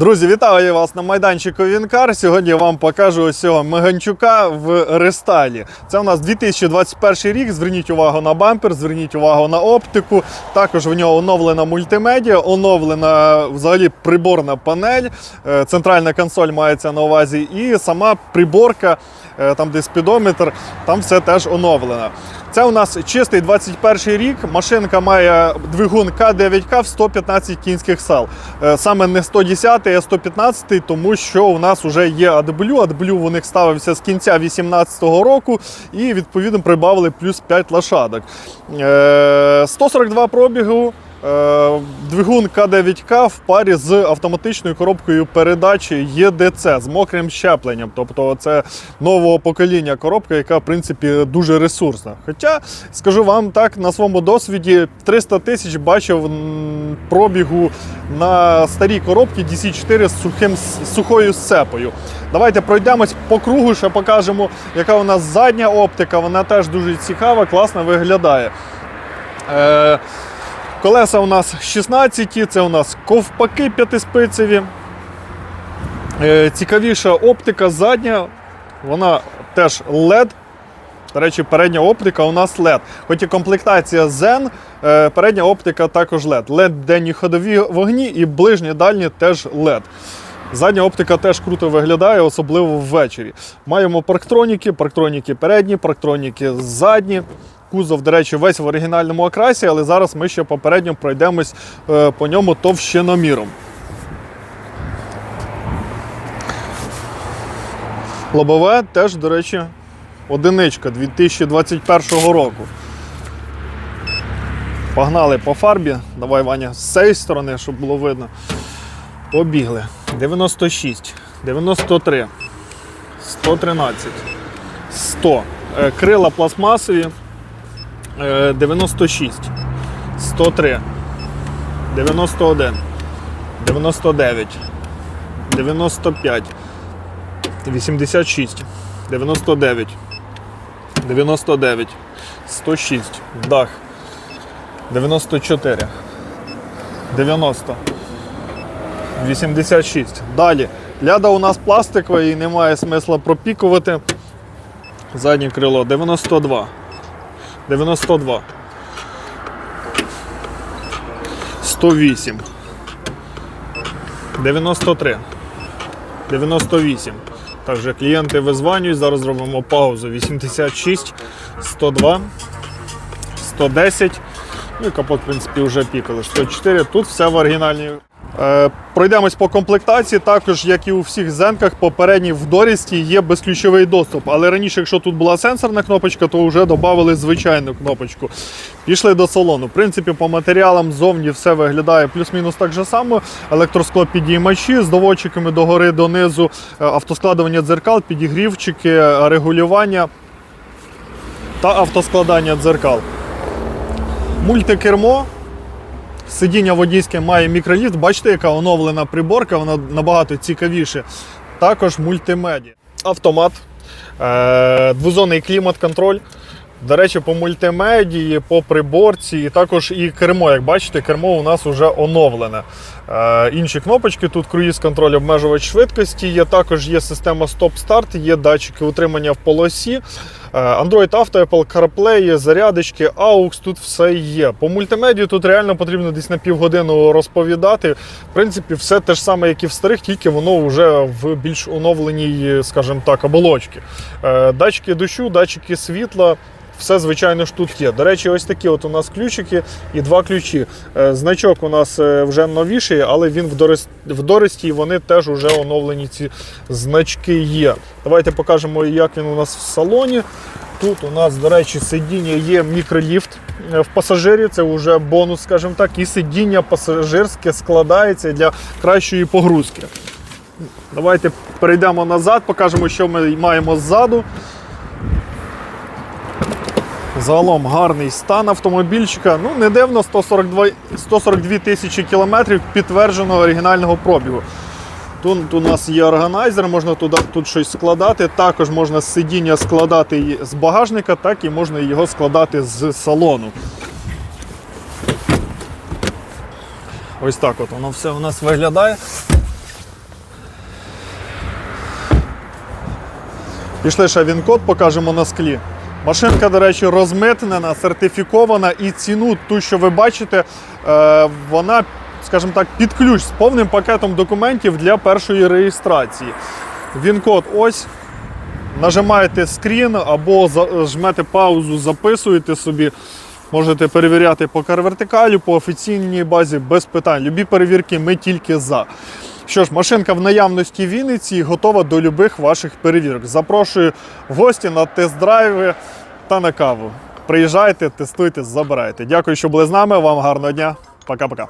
Друзі, вітаю вас на майданчику Вінкар. Сьогодні вам покажу ось цього Меганчука в рестайлі. Це у нас 2021 рік. Зверніть увагу на бампер, зверніть увагу на оптику. Також в нього оновлена мультимедіа, оновлена взагалі приборна панель. Е, Центральна консоль мається на увазі, і сама приборка, е, там де спідометр, там все теж оновлено. Це у нас чистий 21 рік. Машинка має двигун К9К в 115 кінських сил. Е, Саме не 110, а 115, тому що у нас вже є адблю. Адблю у них ставився з кінця 2018 року і відповідно прибавили плюс 5 лошадок. Е, 142 пробігу. Е, Двигун К9К в парі з автоматичною коробкою передачі ЄДЦ з мокрим щепленням. Тобто це нового покоління коробка, яка в принципі дуже ресурсна. Хоча, скажу вам так, на своєму досвіді 300 тисяч бачив пробігу на старій коробці DC4 з сухим, сухою сцепою. Давайте пройдемось по кругу, ще покажемо, яка у нас задня оптика. Вона теж дуже цікава, класно виглядає. Е, Колеса у нас 16, це у нас ковпаки п'ятиспицеві. Е, Цікавіша оптика задня, вона теж LED. До речі, передня оптика у нас LED. Хоч і комплектація Zen, е, передня оптика також LED. LED денні ходові вогні і ближні дальні теж LED. Задня оптика теж круто виглядає, особливо ввечері. Маємо парктроніки, парктроніки передні, парктроніки задні. Кузов, до речі, весь в оригінальному окрасі, але зараз ми ще попередньо пройдемось е, по ньому товщиноміром. Лобове теж, до речі, одиничка 2021 року. Погнали по фарбі. Давай, Ваня, з цієї сторони, щоб було видно. Побігли. 96, 93, 113, 100. Е, Крила пластмасові. Е, 96, 103, 91, 99, 95, 86, 99, 99, 106, дах, 94, 90, 86. Далі. Ляда у нас пластикова і немає смисла пропікувати. Заднє крило. 92. 92. 108. 93. 98. Також клієнти визванюють. Зараз зробимо паузу. 86, 102, 110. Ну і капот, в принципі, вже пікали. 104. Тут все в оригінальній. Е, Пройдемось по комплектації. Також, як і у всіх зенках, попередній в дорісті є безключовий доступ. Але раніше, якщо тут була сенсорна кнопочка, то вже додали звичайну кнопочку. Пішли до салону. В принципі, по матеріалам ззовні все виглядає плюс-мінус так же само. Електроскло підіймачі з доводчиками догори донизу, е, автоскладування дзеркал, підігрівчики, регулювання та автоскладання дзеркал. Мультикермо. Сидіння водійське має мікроліфт. Бачите, яка оновлена приборка, вона набагато цікавіше. Також мультимедіа. Автомат, е- двозонний клімат-контроль. До речі, по мультимедії, по приборці, і також і кермо. Як бачите, кермо у нас вже оновлене. Е, інші кнопочки, тут круїз-контроль, обмежувач швидкості, є також є система стоп-старт, є датчики утримання в полосі. Е, Android Auto, Apple CarPlay, зарядочки, AUX, тут все є. По мультимедію тут реально потрібно десь на півгодини розповідати. В принципі, все те ж саме, як і в старих, тільки воно вже в більш оновленій, скажімо так, оболочці. Е, Датчики дощу, датчики світла. Все, звичайно ж, тут є. До речі, ось такі от у нас ключики і два ключі. Е, Значок у нас е, вже новіший, але він в дорис- в дористі і вони теж вже оновлені ці значки є. Давайте покажемо, як він у нас в салоні. Тут у нас, до речі, сидіння є мікроліфт е, в пасажирі, це вже бонус, скажімо так, і сидіння пасажирське складається для кращої погрузки. Давайте перейдемо назад, покажемо, що ми маємо ззаду. Загалом гарний стан автомобільчика. Ну, не дивно 142 142 тисячі кілометрів підтвердженого оригінального пробігу. Тут у нас є органайзер, можна туди тут щось складати. Також можна з сидіння складати з багажника, так і можна його складати з салону. Ось так от воно все у нас виглядає. Пішли ще він код покажемо на склі. Машинка, до речі, розмитнена, сертифікована і ціну, ту, що ви бачите, е, вона, скажімо так, під ключ з повним пакетом документів для першої реєстрації. Він код ось. Нажимаєте скрін або жмете паузу, записуєте собі. Можете перевіряти по карвертикалі, по офіційній базі без питань. Любі перевірки ми тільки за. Що ж, машинка в наявності Вінниці готова до любих ваших перевірок. Запрошую гості на тест-драйви та на каву. Приїжджайте, тестуйте, забирайте. Дякую, що були з нами. Вам гарного дня. Пока-пока.